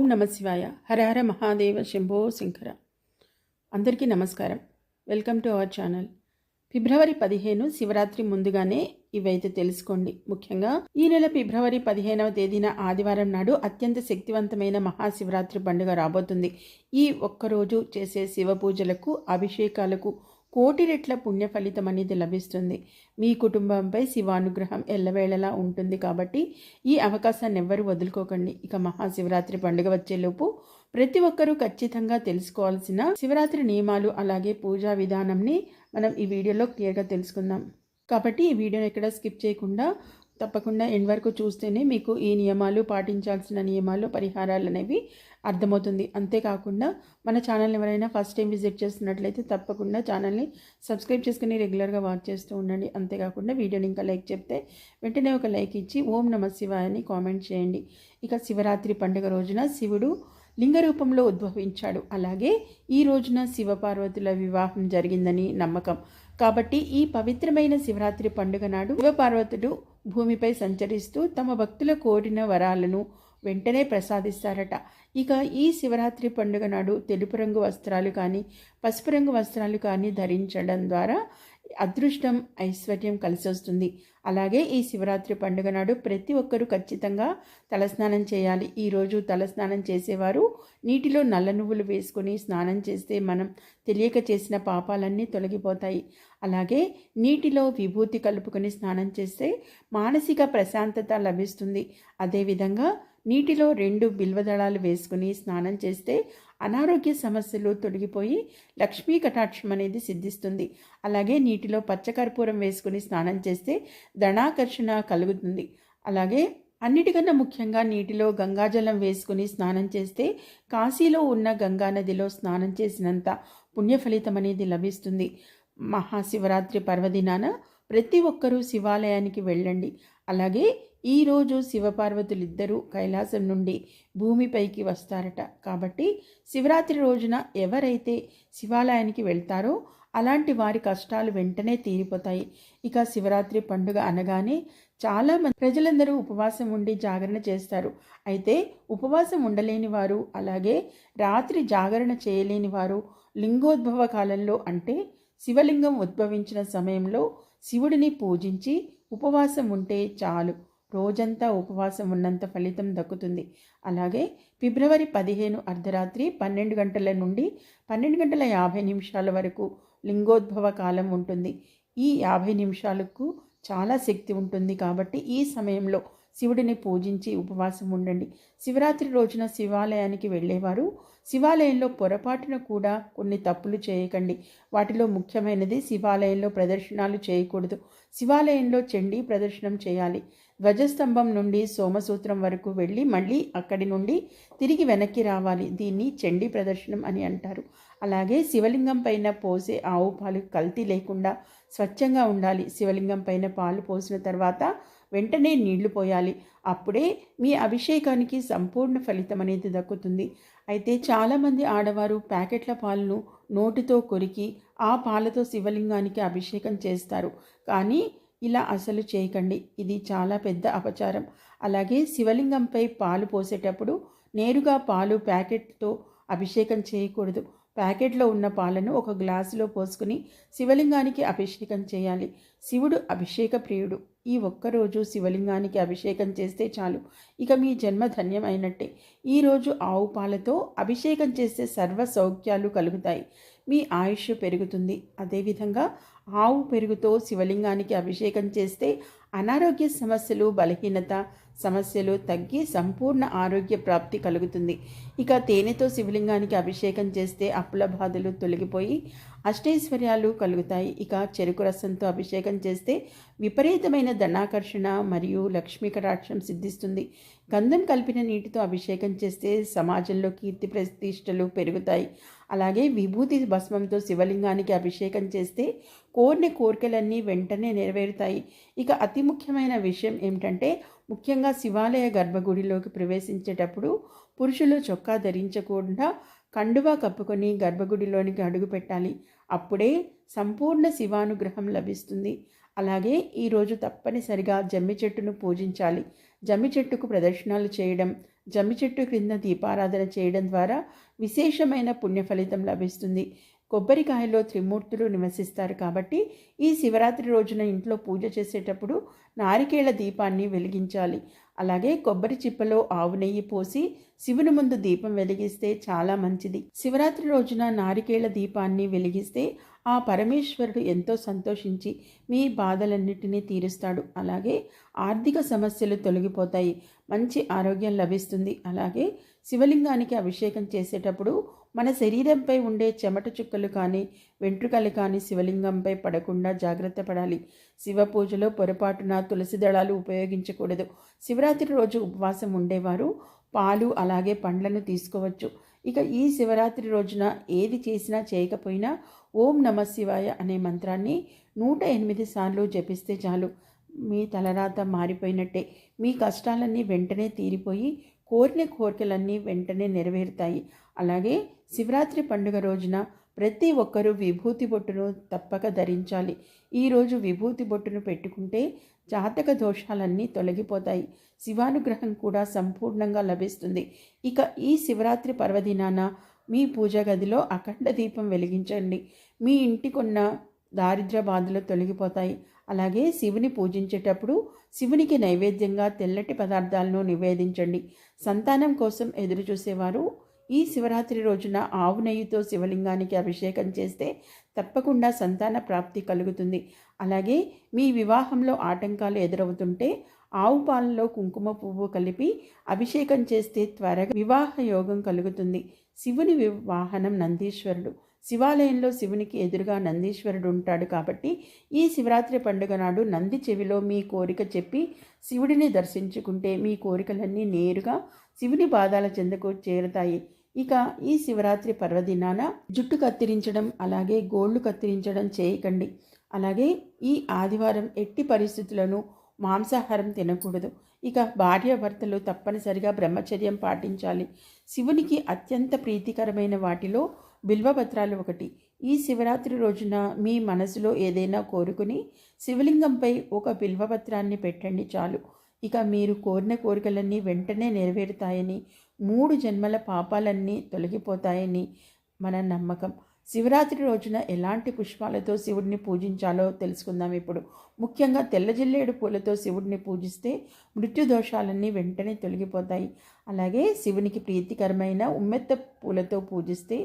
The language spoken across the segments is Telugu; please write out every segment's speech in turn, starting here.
ఓం నమ శివాయ. హరహర మహాదేవ శంభో శంకర. అందరికీ నమస్కారం. Welcome to our channel. ఫిబ్రవరి పదిహేను శివరాత్రి ముందుగానే ఇవైతే తెలుసుకోండి. ముఖ్యంగా ఈ నెల ఫిబ్రవరి పదిహేనవ తేదీన ఆదివారం నాడు అత్యంత శక్తివంతమైన మహాశివరాత్రి పండుగ రాబోతుంది. ఈ ఒక్కరోజు చేసే శివ పూజలకు అభిషేకాలకు కోటి రెట్ల పుణ్య ఫలితం అనేది లభిస్తుంది. మీ కుటుంబంపై శివానుగ్రహం ఎల్లవేళలా ఉంటుంది కాబట్టి ఈ అవకాశాన్ని ఎవ్వరూ వదులుకోకండి. ఇక మహాశివరాత్రి పండుగ వచ్చేలోపు ప్రతి ఒక్కరూ ఖచ్చితంగా తెలుసుకోవాల్సిన శివరాత్రి నియమాలు అలాగే పూజా విధానంని మనం ఈ వీడియోలో క్లియర్గా తెలుసుకుందాం. కాబట్టి ఈ వీడియోని ఎక్కడ స్కిప్ చేయకుండా తప్పకుండా ఎండ్ వరకు చూస్తేనే మీకు ఈ నియమాలు పాటించాల్సిన నియమాలు పరిహారాలు అనేవి అర్థమవుతుంది. అంతేకాకుండా మన ఛానల్ ఎవరైనా ఫస్ట్ టైం విజిట్ చేస్తున్నట్లయితే తప్పకుండా ఛానల్ని సబ్స్క్రైబ్ చేసుకుని రెగ్యులర్గా వాచ్ చేస్తూ ఉండండి. అంతేకాకుండా వీడియోని ఇంకా లైక్ చెప్తే వెంటనే ఒక లైక్ ఇచ్చి ఓం నమ శివాయ అని కామెంట్ చేయండి. ఇక శివరాత్రి పండుగ రోజున శివుడు లింగ రూపంలో ఉద్భవించాడు. అలాగే ఈ రోజున శివపార్వతుల వివాహం జరిగిందని నమ్మకం. కాబట్టి ఈ పవిత్రమైన శివరాత్రి పండుగ నాడు శివపార్వతుడు భూమిపై సంచరిస్తూ తమ భక్తుల కోరిన వరాలను వెంటనే ప్రసాదిస్తారట. ఇక ఈ శివరాత్రి పండుగ నాడు తెలుపు రంగు వస్త్రాలు కానీ పసుపు రంగు వస్త్రాలు కానీ ధరించడం ద్వారా అదృష్టం ఐశ్వర్యం కలిసి వస్తుంది అలాగే ఈ శివరాత్రి పండుగ నాడు ప్రతి ఒక్కరూ ఖచ్చితంగా తలస్నానం చేయాలి. ఈరోజు తలస్నానం చేసేవారు నీటిలో నల్ల నువ్వులు వేసుకొని స్నానం చేస్తే మనం తెలియక చేసిన పాపాలన్నీ తొలగిపోతాయి. అలాగే నీటిలో విభూతి కలుపుకొని స్నానం చేస్తే మానసిక ప్రశాంతత లభిస్తుంది. అదేవిధంగా నీటిలో రెండు బిల్వదళాలు వేసుకుని స్నానం చేస్తే అనారోగ్య సమస్యలు తొలగిపోయి లక్ష్మీ కటాక్షం అనేది సిద్ధిస్తుంది. అలాగే నీటిలో పచ్చకర్పూరం వేసుకుని స్నానం చేస్తే ధనాకర్షణ కలుగుతుంది. అలాగే అన్నిటికన్నా ముఖ్యంగా నీటిలో గంగాజలం వేసుకుని స్నానం చేస్తే కాశీలో ఉన్న గంగా నదిలో స్నానం చేసినంత పుణ్య ఫలితం అనేది లభిస్తుంది. మహాశివరాత్రి పర్వదినాన ప్రతి ఒక్కరూ శివాలయానికి వెళ్ళండి. అలాగే ఈరోజు శివపార్వతులిద్దరూ కైలాసం నుండి భూమిపైకి వస్తారట. కాబట్టి శివరాత్రి రోజున ఎవరైతే శివాలయానికి వెళ్తారో అలాంటి వారి కష్టాలు వెంటనే తీరిపోతాయి. ఇక శివరాత్రి పండుగ అనగానే చాలా మంది ప్రజలందరూ ఉపవాసం ఉండి జాగరణ చేస్తారు. అయితే ఉపవాసం ఉండలేని వారు అలాగే రాత్రి జాగరణ చేయలేని వారు లింగోద్భవ కాలంలో అంటే శివలింగం ఉద్భవించిన సమయంలో శివుడిని పూజించి ఉపవాసం ఉంటే చాలు. రోజంతా ఉపవాసం ఉన్నంత ఫలితం దక్కుతుంది. అలాగే ఫిబ్రవరి పదిహేను అర్ధరాత్రి పన్నెండు గంటల నుండి పన్నెండు గంటల యాభై నిమిషాల వరకు లింగోద్భవ కాలం ఉంటుంది. ఈ యాభై నిమిషాలకు చాలా శక్తి ఉంటుంది కాబట్టి ఈ సమయంలో శివుడిని పూజించి ఉపవాసం ఉండండి. శివరాత్రి రోజున శివాలయానికి వెళ్ళేవారు. శివాలయంలో పొరపాటున కూడా కొన్ని తప్పులు చేయకండి. వాటిలో ముఖ్యమైనది శివాలయంలో ప్రదర్శనాలు చేయకూడదు. శివాలయంలో చండీ ప్రదర్శనం చేయాలి. ధ్వజస్తంభం నుండి సోమసూత్రం వరకు వెళ్ళి మళ్ళీ అక్కడి నుండి తిరిగి వెనక్కి రావాలి. దీన్ని చండీ ప్రదర్శనం అని అంటారు. అలాగే శివలింగం పైన పోసే ఆవు పాలు కల్తీ లేకుండా స్వచ్ఛంగా ఉండాలి. శివలింగం పైన పాలు పోసిన తర్వాత వెంటనే నీళ్ళు పోయాలి. అప్పుడే మీ అభిషేకానికి సంపూర్ణ ఫలితం అనేది దక్కుతుంది. అయితే చాలామంది ఆడవారు ప్యాకెట్ల పాలను నోటితో కొరికి ఆ పాలతో శివలింగానికి అభిషేకం చేస్తారు. కానీ ఇలా అసలు చేయకండి. ఇది చాలా పెద్ద అపచారం. అలాగే శివలింగంపై పాలు పోసేటప్పుడు నేరుగా పాలు ప్యాకెట్తో అభిషేకం చేయకూడదు. ప్యాకెట్లో ఉన్న పాలను ఒక గ్లాసులో పోసుకుని శివలింగానికి అభిషేకం చేయాలి. శివుడు అభిషేక ప్రియుడు. ఈ ఒక్కరోజు శివలింగానికి అభిషేకం చేస్తే చాలు. ఇక మీ జన్మ ధన్యమైనట్టే. ఈరోజు ఆవు పాలతో అభిషేకం చేస్తే సర్వ సౌఖ్యాలు కలుగుతాయి. మీ ఆయుష్ పెరుగుతుంది. అదేవిధంగా ఆవు పెరుగుతో శివలింగానికి అభిషేకం చేస్తే అనారోగ్య సమస్యలు బలహీనత సమస్యలు తగ్గి సంపూర్ణ ఆరోగ్య ప్రాప్తి కలుగుతుంది. ఇక తేనెతో శివలింగానికి అభిషేకం చేస్తే అప్పుల బాధలు తొలగిపోయి అష్టైశ్వర్యాలు కలుగుతాయి. ఇక చెరుకు రసంతో అభిషేకం చేస్తే విపరీతమైన ధనాకర్షణ మరియు లక్ష్మీ కటాక్షం సిద్ధిస్తుంది. గంధం కలిపిన నీటితో అభిషేకం చేస్తే సమాజంలో కీర్తి ప్రతిష్టలు పెరుగుతాయి. అలాగే విభూతి భస్మంతో శివలింగానికి అభిషేకం చేస్తే కోరిన కోరికలన్నీ వెంటనే నెరవేరుతాయి. ఇక అతి ముఖ్యమైన విషయం ఏమిటంటే ముఖ్యంగా శివాలయ గర్భగుడిలోకి ప్రవేశించేటప్పుడు పురుషులు చొక్కా ధరించకుండా కండువా కప్పుకొని గర్భగుడిలోనికి అడుగు పెట్టాలి. అప్పుడే సంపూర్ణ శివానుగ్రహం లభిస్తుంది. అలాగే ఈరోజు తప్పనిసరిగా జమ్మి చెట్టును పూజించాలి. జమ్మి చెట్టుకు ప్రదర్శనలు చేయడం జమ్మి చెట్టు క్రింద దీపారాధన చేయడం ద్వారా విశేషమైన పుణ్య ఫలితం లభిస్తుంది. కొబ్బరికాయలో త్రిమూర్తులు నివసిస్తారు కాబట్టి ఈ శివరాత్రి రోజున ఇంట్లో పూజ చేసేటప్పుడు నారికేళ దీపాన్ని వెలిగించాలి. అలాగే కొబ్బరి చిప్పలో ఆవు నెయ్యి పోసి శివుని ముందు దీపం వెలిగిస్తే చాలా మంచిది. శివరాత్రి రోజున నారికేళ దీపాన్ని వెలిగిస్తే ఆ పరమేశ్వరుడు ఎంతో సంతోషించి మీ బాధలన్నిటినీ తీరుస్తాడు. అలాగే ఆర్థిక సమస్యలు తొలగిపోతాయి. మంచి ఆరోగ్యం లభిస్తుంది. అలాగే శివలింగానికి అభిషేకం చేసేటప్పుడు మన శరీరంపై ఉండే చెమట చుక్కలు కానీ వెంట్రుకలు కానీ శివలింగంపై పడకుండా జాగ్రత్త పడాలి. శివ పూజలో పొరపాటున తులసి దళాలు ఉపయోగించకూడదు. శివరాత్రి రోజు ఉపవాసం ఉండేవారు. పాలు అలాగే పండ్లను తీసుకోవచ్చు. ఇక ఈ శివరాత్రి రోజున ఏది చేసినా చేయకపోయినా ఓం నమ శివాయ అనే మంత్రాన్ని నూట ఎనిమిది సార్లు జపిస్తే చాలు. మీ తలరాత మారిపోయినట్టే. మీ కష్టాలన్నీ వెంటనే తీరిపోయి కోరిన కోరికలన్నీ వెంటనే నెరవేరుతాయి. అలాగే శివరాత్రి పండుగ రోజున ప్రతి ఒక్కరూ విభూతి బొట్టును తప్పక ధరించాలి. ఈరోజు విభూతి బొట్టును పెట్టుకుంటే జాతక దోషాలన్నీ తొలగిపోతాయి. శివానుగ్రహం కూడా సంపూర్ణంగా లభిస్తుంది. ఇక ఈ శివరాత్రి పర్వదినాన మీ పూజ గదిలో అఖండ దీపం వెలిగించండి. మీ ఇంటికున్న దారిద్ర బాధలు తొలగిపోతాయి. అలాగే శివుని పూజించేటప్పుడు శివునికి నైవేద్యంగా తెల్లటి పదార్థాలను నివేదించండి. సంతానం కోసం ఎదురుచూసేవారు ఈ శివరాత్రి రోజున ఆవు నెయ్యితో శివలింగానికి అభిషేకం చేస్తే తప్పకుండా సంతాన ప్రాప్తి కలుగుతుంది. అలాగే మీ వివాహంలో ఆటంకాలు ఎదురవుతుంటే ఆవు పాలలో కుంకుమ పువ్వు కలిపి అభిషేకం చేస్తే త్వరగా వివాహ యోగం కలుగుతుంది. శివుని వాహనం నందీశ్వరుడు. శివాలయంలో శివునికి ఎదురుగా నందీశ్వరుడు ఉంటాడు కాబట్టి ఈ శివరాత్రి పండుగ నాడు నంది చెవిలో మీ కోరిక చెప్పి శివుడిని దర్శించుకుంటే మీ కోరికలన్నీ నేరుగా శివుని పాదాల చెందకు చేరుతాయి. ఇక ఈ శివరాత్రి పర్వదినాన జుట్టు కత్తిరించడం అలాగే గోళ్ళు కత్తిరించడం చేయకండి. అలాగే ఈ ఆదివారం ఎట్టి పరిస్థితులను మాంసాహారం తినకూడదు. ఇక భార్యాభర్తలు తప్పనిసరిగా బ్రహ్మచర్యం పాటించాలి. శివునికి అత్యంత ప్రీతికరమైన వాటిలో బిల్వపత్రాలు ఒకటి. ఈ శివరాత్రి రోజున మీ మనసులో ఏదైనా కోరుకుని శివలింగంపై ఒక బిల్వపత్రాన్ని పెట్టండి చాలు. ఇక మీరు కోరిన కోరికలన్నీ వెంటనే నెరవేరుతాయని మూడు జన్మల పాపాలన్నీ తొలగిపోతాయని మన నమ్మకం. శివరాత్రి రోజున ఎలాంటి పుష్పాలతో శివుడిని పూజించాలో తెలుసుకుందాం ఇప్పుడు. ముఖ్యంగా తెల్లజిల్లేడు పూలతో శివుడిని పూజిస్తే మృత్యు దోషాలన్నీ వెంటనే తొలగిపోతాయి. అలాగే శివునికి ప్రీతికరమైన ఉమ్మెత్త పూలతో పూజిస్తే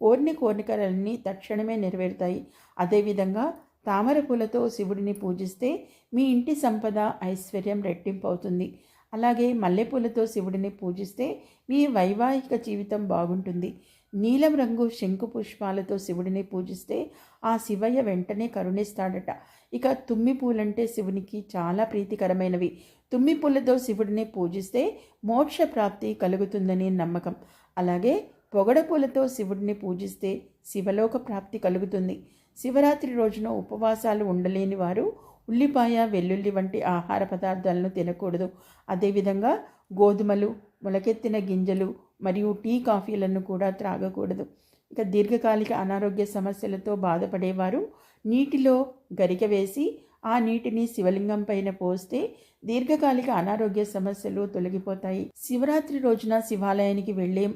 కోరిని కోరికలన్నీ తక్షణమే నెరవేరుతాయి. అదేవిధంగా తామర పూలతో శివుడిని పూజిస్తే మీ ఇంటి సంపద ఐశ్వర్యం రెట్టింపు అవుతుంది అలాగే మల్లెపూలతో శివుడిని పూజిస్తే మీ వైవాహిక జీవితం బాగుంటుంది. నీలం రంగు శంకు పుష్పాలతో శివుడిని పూజిస్తే ఆ శివయ్య వెంటనే కరుణిస్తాడట. ఇక తుమ్మి పూలంటే శివునికి చాలా ప్రీతికరమైనవి. తుమ్మి పూలతో శివుడిని పూజిస్తే మోక్ష ప్రాప్తి కలుగుతుందని నమ్మకం. అలాగే పొగడ పూలతో శివుడిని పూజిస్తే శివలోక ప్రాప్తి కలుగుతుంది. శివరాత్రి రోజున ఉపవాసాలు ఉండలేని వారు ఉల్లిపాయ వెల్లుల్లి వంటి ఆహార పదార్థాలను తినకూడదు. అదేవిధంగా గోధుమలు మొలకెత్తిన గింజలు మరియు టీ కాఫీలను కూడా త్రాగకూడదు. ఇక దీర్ఘకాలిక అనారోగ్య సమస్యలతో బాధపడేవారు నీటిలో గరిక వేసి ఆ నీటిని శివలింగం పైన పోస్తే దీర్ఘకాలిక అనారోగ్య సమస్యలు తొలగిపోతాయి. శివరాత్రి రోజున శివాలయానికి వెళ్ళే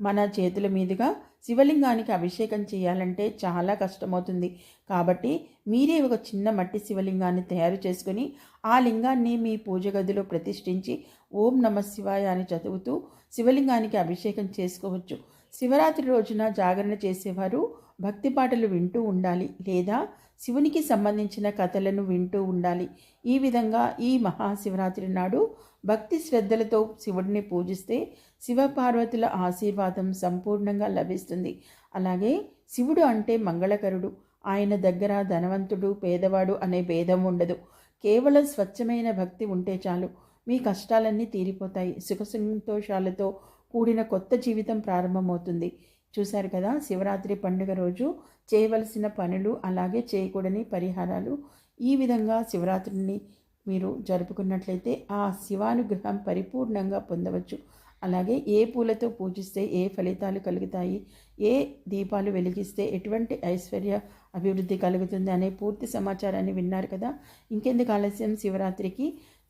మన చేతుల మీదుగా శివలింగానికి అభిషేకం చేయాలంటే చాలా కష్టమవుతుంది. కాబట్టి మీరే ఒక చిన్న మట్టి శివలింగాన్ని తయారు చేసుకుని ఆ లింగాన్ని మీ పూజ గదిలో ప్రతిష్ఠించి ఓం నమ శివాయ అని చదువుతూ శివలింగానికి అభిషేకం చేసుకోవచ్చు. శివరాత్రి రోజున జాగరణ చేసేవారు భక్తి పాటలు వింటూ ఉండాలి లేదా శివునికి సంబంధించిన కథలను వింటూ ఉండాలి. ఈ విధంగా ఈ మహాశివరాత్రి నాడు భక్తి శ్రద్ధలతో శివుడిని పూజిస్తే శివపార్వతుల ఆశీర్వాదం సంపూర్ణంగా లభిస్తుంది. అలాగే శివుడు అంటే మంగళకరుడు. ఆయన దగ్గర ధనవంతుడు పేదవాడు అనే భేదం ఉండదు. కేవలం స్వచ్ఛమైన భక్తి ఉంటే చాలు. మీ కష్టాలన్నీ తీరిపోతాయి. సుఖ సంతోషాలతో కూడిన కొత్త జీవితం ప్రారంభమవుతుంది. చూశారు కదా శివరాత్రి పండుగ రోజు చేయవలసిన పనులు అలాగే చేయకూడని పరిహారాలు. ఈ విధంగా శివరాత్రిని మీరు జరుపుకున్నట్లయితే ఆ శివానుగ్రహం పరిపూర్ణంగా పొందవచ్చు. అలాగే ఏ పూలతో పూజిస్తే ఏ ఫలితాలు కలుగుతాయి ఏ దీపాలు వెలిగిస్తే ఎటువంటి ఐశ్వర్య అభివృద్ధి కలుగుతుంది అనే పూర్తి సమాచారాన్ని విన్నారు కదా. ఇంకెందుకు ఆలస్యం? శివరాత్రికి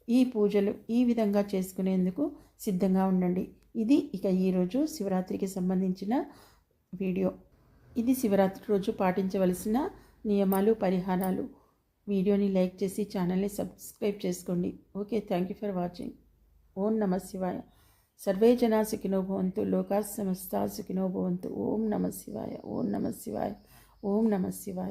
ఈ పూజలు ఈ విధంగా చేసుకునేందుకు సిద్ధంగా ఉండండి. ఇది ఇక ఈరోజు శివరాత్రికి సంబంధించిన వీడియో. ఇది శివరాత్రి రోజు పాటించవలసిన నియమాలు పరిహారాలు. వీడియోని లైక్ చేసి ఛానల్ని సబ్స్క్రైబ్ చేసుకోండి. Okay thank you for watching. ఓం నమ శివాయ. సర్వే జనా సుఖినో భవంతు లోకా సమస్త సుఖినో భవంతు. ఓం నమ శివాయ. ఓం నమ శివాయ. ఓం నమ శివాయ.